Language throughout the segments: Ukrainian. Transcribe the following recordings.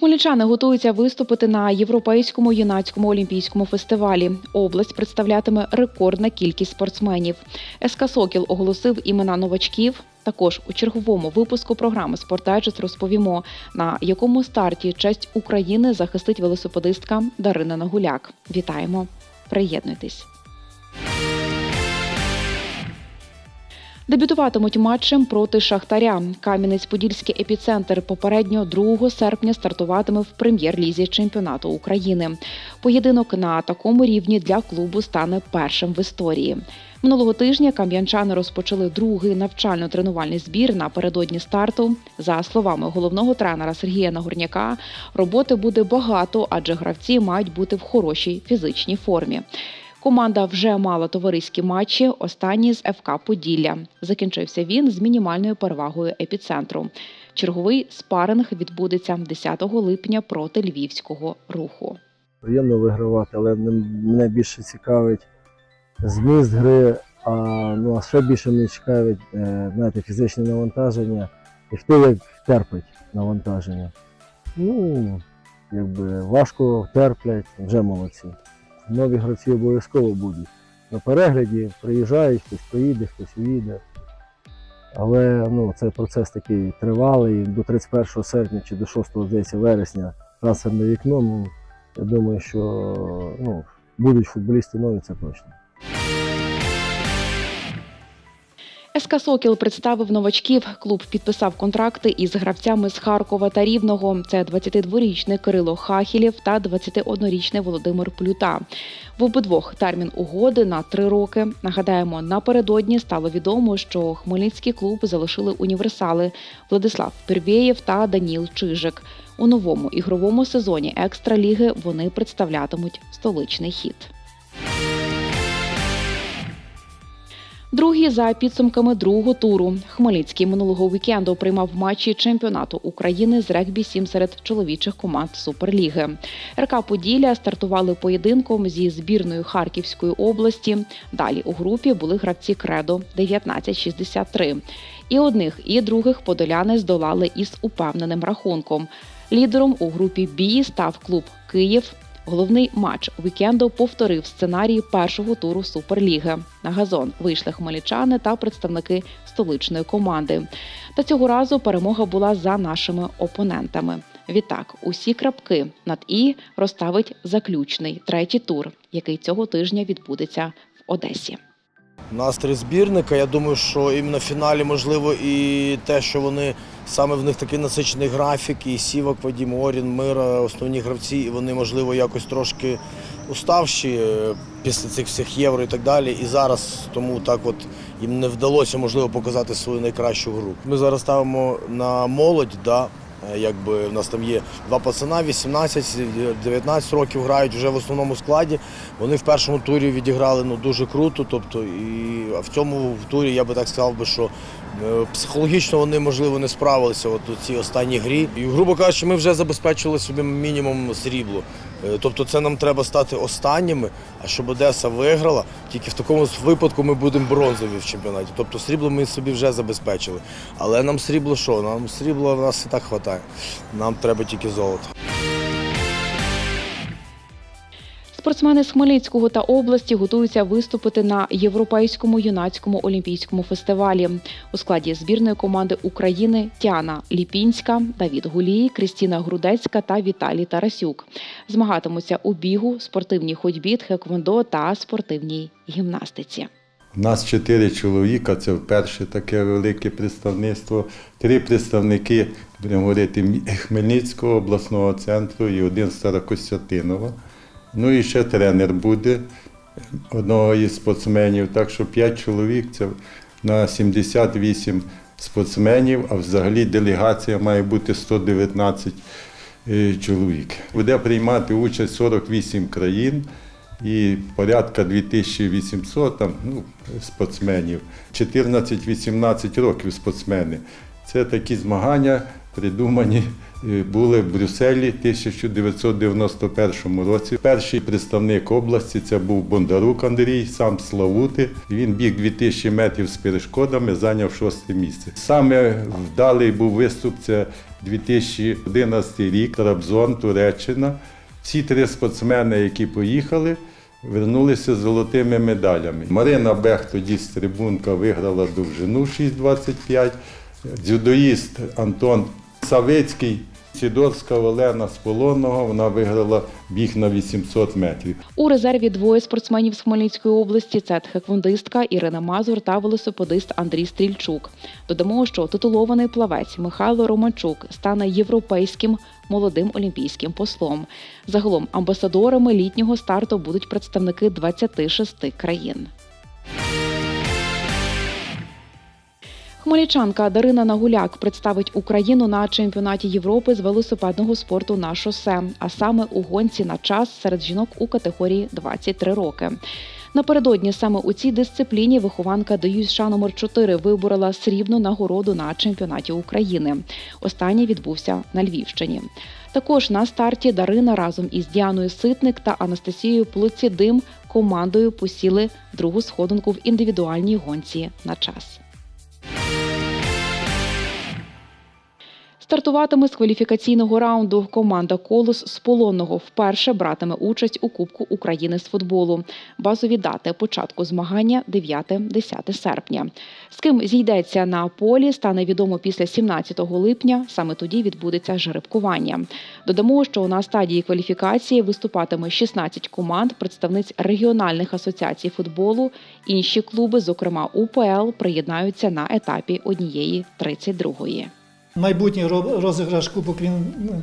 Хмельничани готуються виступити на європейському юнацькому олімпійському фестивалі. Область представлятиме рекордна кількість спортсменів. СК Сокіл оголосив імена новачків. Також у черговому випуску програми «Спортайджест» розповімо, на якому старті честь України захистить велосипедистка Дарина Нагуляк. Вітаємо! Приєднуйтесь! Дебютуватимуть матчем проти Шахтаря. Кам'янець-Подільський епіцентр попередньо 2 серпня стартуватиме в прем'єр-лізі чемпіонату України. Поєдинок на такому рівні для клубу стане першим в історії. Минулого тижня кам'янчани розпочали другий навчально-тренувальний збір напередодні старту. За словами головного тренера Сергія Нагорняка, роботи буде багато, адже гравці мають бути в хорошій фізичній формі. Команда вже мала товариські матчі. Останній з ФК Поділля. Закінчився він з мінімальною перевагою епіцентру. Черговий спаринг відбудеться 10 липня проти львівського руху. Приємно вигравати, але мене більше цікавить зміст гри, а, ну, а ще більше мене цікавить е, знаєте, фізичне навантаження і хто як терпить навантаження. Ну, якби важко терплять, вже молодці. Нові гравці обов'язково будуть. На перегляді приїжджають, хтось поїде, хтось уїде. Але ну, це процес такий тривалий до 31 серпня чи до 6 здається, вересня трансферне вікно. Ну, я думаю, що ну, будуть футболісти нові, це точно. СК Сокіл представив новачків. Клуб підписав контракти із гравцями з Харкова та Рівного. Це 22-річний Кирило Хахілєв та 21-річний Володимир Плюта. В обидвох термін угоди на три роки. Нагадаємо, напередодні стало відомо, що Хмельницький клуб залишили універсали Владислав Первєєв та Даніл Чижик. У новому ігровому сезоні екстраліги вони представлятимуть столичний хід. Другий за підсумками другого туру. Хмельницький минулого вікенду приймав матчі чемпіонату України з регбі 7 серед чоловічих команд Суперліги. РК Поділля стартували поєдинком зі збірною Харківської області. Далі у групі були гравці Кредо 1963. І одних, і других подоляни здолали із упевненим рахунком. Лідером у групі Бі став клуб Київ. Головний матч вікенду повторив сценарій першого туру Суперліги. На газон вийшли хмельничани та представники столичної команди. Та цього разу перемога була за нашими опонентами. Відтак, усі крапки над і розставить заключний третій тур, який цього тижня відбудеться в Одесі. Настрій збірника. Я думаю, що іменно в фіналі можливо і те, що вони саме в них такий насичений графік, і Сівак, Вадім, Орін, Мира, основні гравці, і вони, можливо, якось трошки уставші е, після цих всіх євро і так далі. І зараз тому так от їм не вдалося можливо показати свою найкращу гру. Ми зараз ставимо на молодь, да. Е, Якби в нас там є два пацана, 18-19 років грають вже в основному складі. Вони в першому турі відіграли ну, дуже круто. Тобто, і в цьому в турі я би так сказав би, що е, психологічно вони можливо не справилися от у цій останній грі. І, грубо кажучи, ми вже забезпечили собі мінімум срібло. Е, Тобто це нам треба стати останніми, а щоб Одеса виграла, тільки в такому випадку ми будемо бронзові в чемпіонаті. Тобто срібло ми собі вже забезпечили. Але нам срібло що? Нам срібло в нас і так вистачає. Нам треба тільки золото. Спортсмени з Хмельницького та області готуються виступити на європейському юнацькому олімпійському фестивалі у складі збірної команди України Тяна Ліпінська, Давід Гулій, Крістіна Грудецька та Віталій Тарасюк. Змагатимуться у бігу, спортивній ходьбі, тхеквондо та спортивній гімнастиці. У нас чотири чоловіка, це вперше таке велике представництво. Три представники, будемо говорити, Хмельницького обласного центру і один з Старокостянтинова. Ну і ще тренер буде одного із спортсменів. Так що п'ять чоловік це на 78 спортсменів, а взагалі делегація має бути 119 е, чоловік. Буде приймати участь 48 країн і порядка 2800 там, ну, спортсменів, 14-18 років спортсмени. Це такі змагання придумані е, були в Брюсселі в 1991 році. Перший представник області це був Бондарук Андрій, сам Славути. Він біг 2000 метрів з перешкодами, зайняв шосте місце. Саме вдалий був виступ це 2011 рік, Трабзон, Туреччина. Ці три спортсмени, які поїхали, вернулися з золотими медалями. Марина Бех тоді з трибунка виграла довжину 6,25. Дзюдоїст Антон Савицький, Сідорська Олена з Полонного, вона виграла біг на 800 метрів. У резерві двоє спортсменів з Хмельницької області це тхеквондистка Ірина Мазур та велосипедист Андрій Стрільчук. Додамо, що титулований плавець Михайло Романчук стане європейським молодим олімпійським послом. Загалом амбасадорами літнього старту будуть представники 26 країн. Хмельничанка Дарина Нагуляк представить Україну на чемпіонаті Європи з велосипедного спорту на шосе, а саме у гонці на час серед жінок у категорії 23 роки. Напередодні саме у цій дисципліні вихованка ДЮСШ номер 4 виборола срібну нагороду на чемпіонаті України. Останній відбувся на Львівщині. Також на старті Дарина разом із Діаною Ситник та Анастасією Плоцідим командою посіли другу сходинку в індивідуальній гонці на час. Стартуватиме з кваліфікаційного раунду. Команда Колос з полонного вперше братиме участь у Кубку України з футболу. Базові дати початку змагання 9-10 серпня. З ким зійдеться на полі, стане відомо після 17 липня. Саме тоді відбудеться жеребкування. Додамо, що на стадії кваліфікації виступатиме 16 команд, представниць регіональних асоціацій футболу. Інші клуби, зокрема УПЛ, приєднаються на етапі однієї 32-ї. Майбутній ро- розіграш Кубок він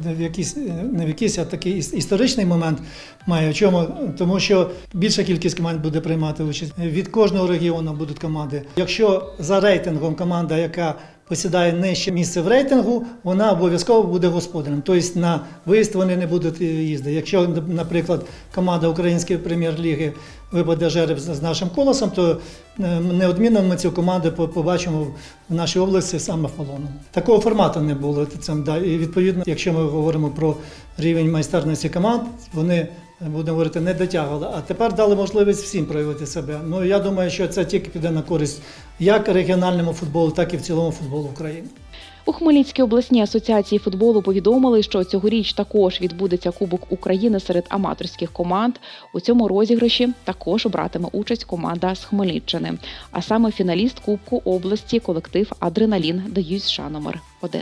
в якийсь, не в якийсь, а такий історичний момент має. Чому? Тому що більша кількість команд буде приймати участь. Від кожного регіону будуть команди. Якщо за рейтингом команда, яка посідає нижче місце в рейтингу, вона обов'язково буде господарем. Тобто на виїзд вони не будуть їздити. Якщо, наприклад, команда Української прем'єр-ліги випаде жереб з нашим колосом, то е, неодмінно ми цю команду побачимо в нашій області саме в Полону. Такого формату не було. І відповідно, якщо ми говоримо про рівень майстерності команд, вони будемо говорити, не дотягували. А тепер дали можливість всім проявити себе. Ну я думаю, що це тільки піде на користь як регіональному футболу, так і в цілому футболу України. У Хмельницькій обласній асоціації футболу повідомили, що цьогоріч також відбудеться Кубок України серед аматорських команд. У цьому розіграші також братиме участь команда з Хмельниччини, а саме фіналіст Кубку області колектив Адреналін ДЮСШ номер 1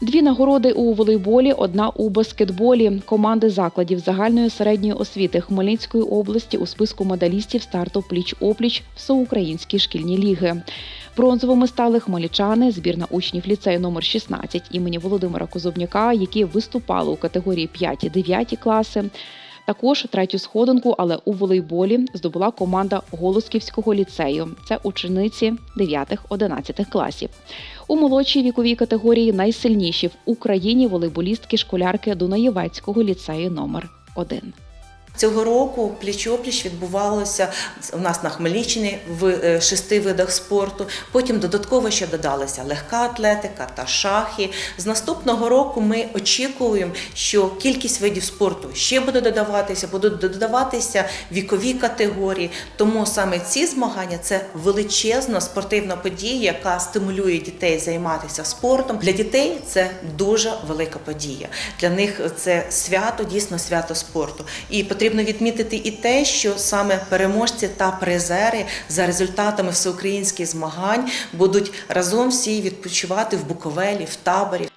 Дві нагороди у волейболі, одна у баскетболі. Команди закладів загальної середньої освіти Хмельницької області у списку медалістів старту пліч-опліч всеукраїнські шкільні ліги. Бронзовими стали хмельничани, збірна учнів ліцею номер 16 імені Володимира Козубняка, які виступали у категорії 5-9 класи. Також третю сходинку, але у волейболі здобула команда Голосківського ліцею. Це учениці 9-11 класів. У молодшій віковій категорії найсильніші в Україні волейболістки школярки Дунаєвецького ліцею номер 1 Цього року пліч-опліч відбувалося у нас на Хмельниччині в е, шести видах спорту. Потім додатково ще додалася легка атлетика та шахи. З наступного року ми очікуємо, що кількість видів спорту ще буде додаватися, будуть додаватися вікові категорії. Тому саме ці змагання це величезна спортивна подія, яка стимулює дітей займатися спортом. Для дітей це дуже велика подія. Для них це свято, дійсно свято спорту. І потрібно відмітити і те, що саме переможці та призери за результатами всеукраїнських змагань будуть разом всі відпочивати в Буковелі, в таборі.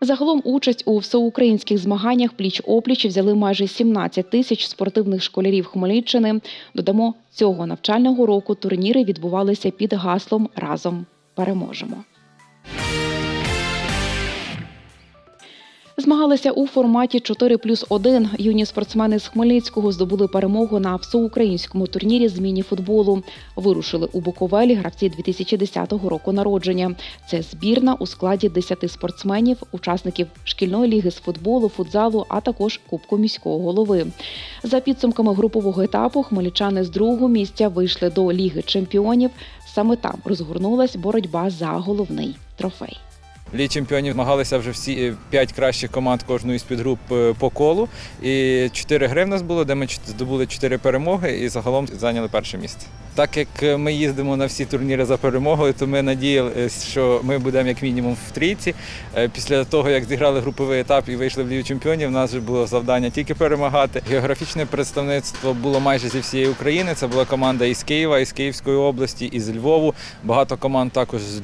Загалом участь у всеукраїнських змаганнях пліч-опліч взяли майже 17 тисяч спортивних школярів Хмельниччини. Додамо, цього навчального року турніри відбувалися під гаслом Разом переможемо. Змагалися у форматі 4 плюс 1. Юні спортсмени з Хмельницького здобули перемогу на всеукраїнському турнірі з міні-футболу. Вирушили у Буковелі гравці 2010 року народження. Це збірна у складі 10 спортсменів, учасників шкільної ліги з футболу, футзалу, а також Кубку міського голови. За підсумками групового етапу хмельничани з другого місця вийшли до Ліги чемпіонів. Саме там розгорнулась боротьба за головний трофей. Лігі чемпіонів змагалися вже всі е, п'ять кращих команд кожної з підгруп е, по колу. І чотири гри в нас було, де ми здобули чотири перемоги і загалом зайняли перше місце. Так як е, ми їздимо на всі турніри за перемогою, то ми надіялися, що ми будемо як мінімум в трійці. Після того, як зіграли груповий етап і вийшли в Лігу чемпіонів, у нас вже було завдання тільки перемагати. Географічне представництво було майже зі всієї України. Це була команда із Києва, із Київської області, із Львову. Багато команд також з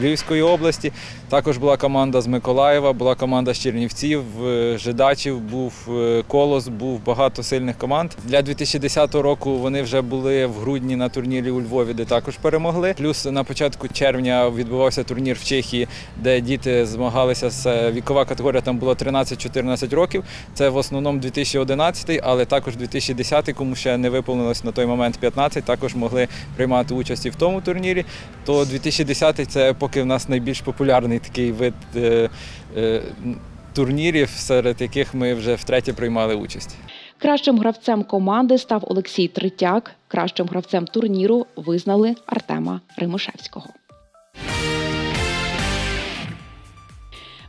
Львівської області. Також була команда з Миколаєва, була команда з Чернівців, е, Жидачів, був е, Колос, був багато сильних команд. Для 2010 року вони вже були в грудні на турнірі у Львові, де також перемогли. Плюс на початку червня відбувався турнір в Чехії, де діти змагалися з е, вікова категорія. Там було 13-14 років. Це в основному 2011, але також 2010, кому ще не виповнилось на той момент 15, також могли приймати участь і в тому турнірі. То 2010 це поки в нас найбільш популярний такий вид е, е, турнірів, серед яких ми вже втретє приймали участь. Кращим гравцем команди став Олексій Третяк. Кращим гравцем турніру визнали Артема Римушевського.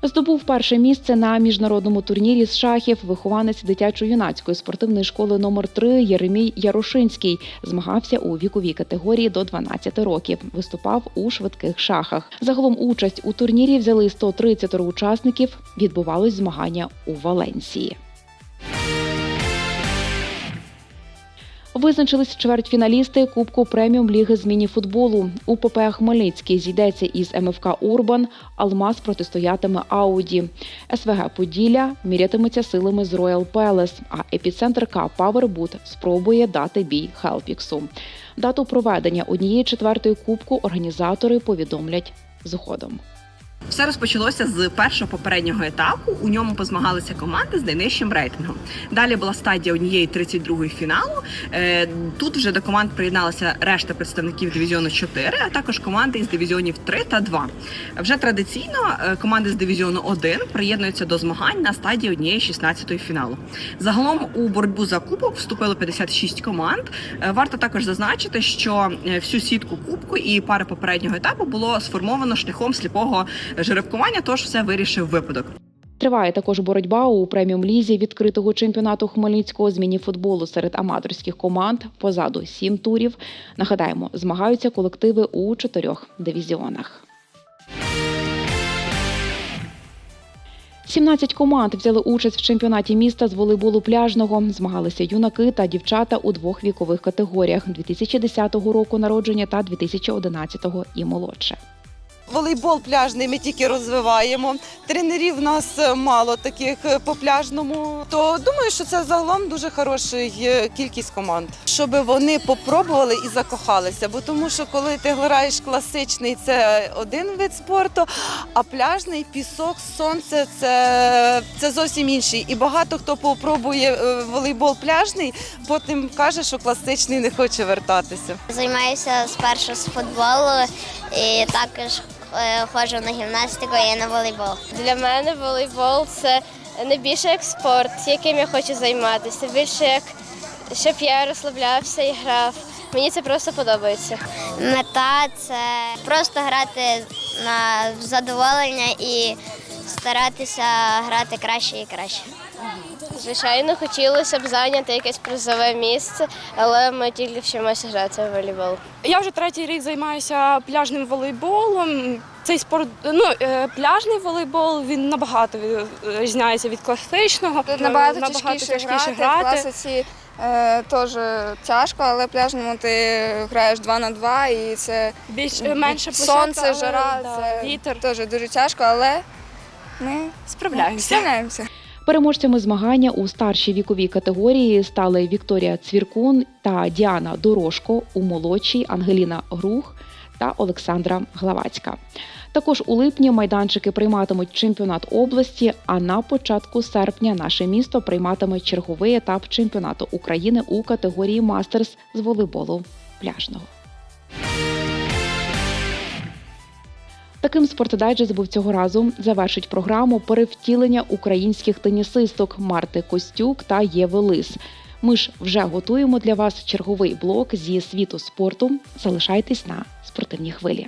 Здобув перше місце на міжнародному турнірі з шахів вихованець дитячо-юнацької спортивної школи номер 3 Єремій Ярошинський. Змагався у віковій категорії до 12 років. Виступав у швидких шахах. Загалом участь у турнірі взяли 130 учасників. Відбувалось змагання у Валенсії. Визначились чвертьфіналісти Кубку преміум ліги з міні-футболу. У ПП Хмельницький зійдеться із МФК Урбан. Алмаз протистоятиме Ауді. СВГ Поділля мірятиметься силами з Роял Пелес. А епіцентр К Павербут спробує дати бій Хелпіксу. Дату проведення однієї четвертої кубку організатори повідомлять згодом. Все розпочалося з першого попереднього етапу. У ньому позмагалися команди з найнижчим рейтингом. Далі була стадія однієї 32-ї фіналу. Е, Тут вже до команд приєдналася решта представників дивізіону 4, а також команди із дивізіонів 3 та 2. Вже традиційно е, команди з дивізіону 1 приєднуються до змагань на стадії однієї 16-ї фіналу. Загалом у боротьбу за кубок вступило 56 команд. Е, Варто також зазначити, що всю сітку кубку і пари попереднього етапу було сформовано шляхом сліпого жеребкування, тож все вирішив випадок. Триває також боротьба у преміум лізі відкритого чемпіонату Хмельницького з міні-футболу серед аматорських команд. Позаду сім турів. Нагадаємо, змагаються колективи у чотирьох дивізіонах. 17 команд взяли участь в чемпіонаті міста з волейболу пляжного. Змагалися юнаки та дівчата у двох вікових категоріях 2010 року народження та 2011 і молодше. Волейбол пляжний ми тільки розвиваємо. Тренерів в нас е, мало таких е, по пляжному. То думаю, що це загалом дуже хороша кількість команд, щоб вони попробували і закохалися. Бо тому, що коли ти граєш класичний, це один вид спорту, а пляжний пісок, сонце це, це зовсім інший. І багато хто попробує е, волейбол пляжний, потім каже, що класичний не хоче вертатися. Займаюся спершу з футболу і також е, ходжу на гімнастику і на волейбол. Для мене волейбол це не більше як спорт, яким я хочу займатися, більше як щоб я розслаблявся і грав. Мені це просто подобається. Мета це просто грати на задоволення і старатися грати краще і краще. Звичайно, хотілося б зайняти якесь призове місце, але ми тільки вчимося грати в волейбол. Я вже третій рік займаюся пляжним волейболом. Цей спорт, ну е, пляжний волейбол він набагато від- різняється від класичного. Тут набагато, тяжкіше, грати. В класиці е, теж тяжко, але пляжному ти граєш 2 на 2 і це Більш е, менше площадка, сонце, але, жара, да, це вітер. теж дуже тяжко, але ми Справляємося. справляємося. Переможцями змагання у старшій віковій категорії стали Вікторія Цвіркун та Діана Дорошко у молодшій Ангеліна Грух та Олександра Главацька. Також у липні майданчики прийматимуть чемпіонат області. А на початку серпня наше місто прийматиме черговий етап чемпіонату України у категорії мастерс з волейболу пляжного. Таким спортдайджест був цього разу завершить програму перевтілення українських тенісисток Марти Костюк та Єви Лис. Ми ж вже готуємо для вас черговий блок зі світу спорту. Залишайтесь на спортивній хвилі.